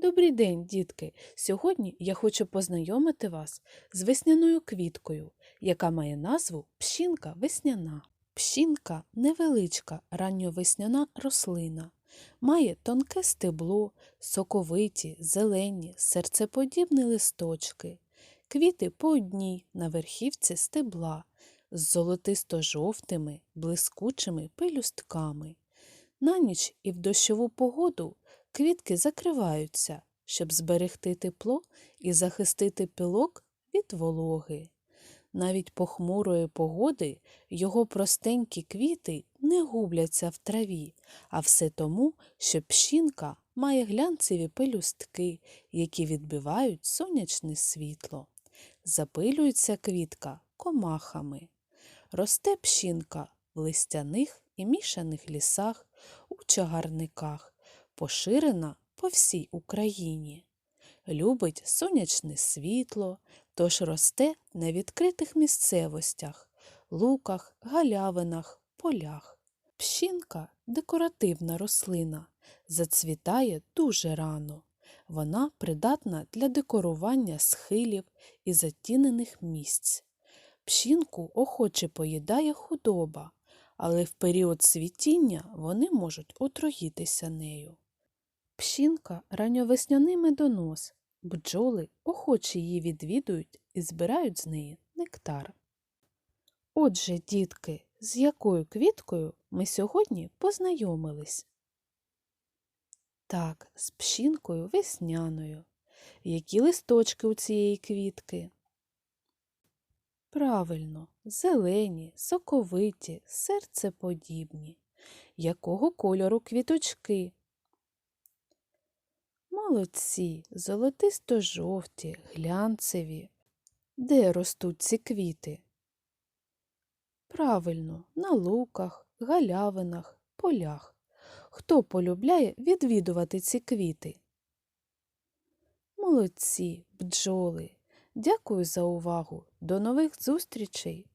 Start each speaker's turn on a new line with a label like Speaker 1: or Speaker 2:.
Speaker 1: Добрий день, дітки! Сьогодні я хочу познайомити вас з весняною квіткою, яка має назву пщінка весняна. Пщінка невеличка ранньовесняна рослина. Має тонке стебло, соковиті, зелені, серцеподібні листочки. Квіти по одній на верхівці стебла з золотисто-жовтими, блискучими пелюстками. На ніч і в дощову погоду квітки закриваються, щоб зберегти тепло і захистити пилок від вологи. Навіть похмурої погоди його простенькі квіти не губляться в траві, а все тому, що пщінка має глянцеві пелюстки, які відбивають сонячне світло. Запилюється квітка комахами. Росте пщінка в листяних і мішаних лісах, у чагарниках, поширена по всій Україні. Любить сонячне світло, тож росте на відкритих місцевостях, луках, галявинах, полях. Пщінка декоративна рослина, зацвітає дуже рано. Вона придатна для декорування схилів і затінених місць. Пщінку охоче поїдає худоба, але в період цвітіння вони можуть отруїтися нею. Пщінка ранньовесняний медонос, бджоли охоче її відвідують і збирають з неї нектар. Отже, дітки, з якою квіткою ми сьогодні познайомились? Так, з пщінкою весняною. Які листочки у цієї квітки? Правильно, зелені, соковиті, серцеподібні. Якого кольору квіточки? Молодці, золотисто-жовті, глянцеві. Де ростуть ці квіти? Правильно, на луках, галявинах, полях. Хто полюбляє відвідувати ці квіти? Молодці, бджоли. Дякую за увагу. До нових зустрічей!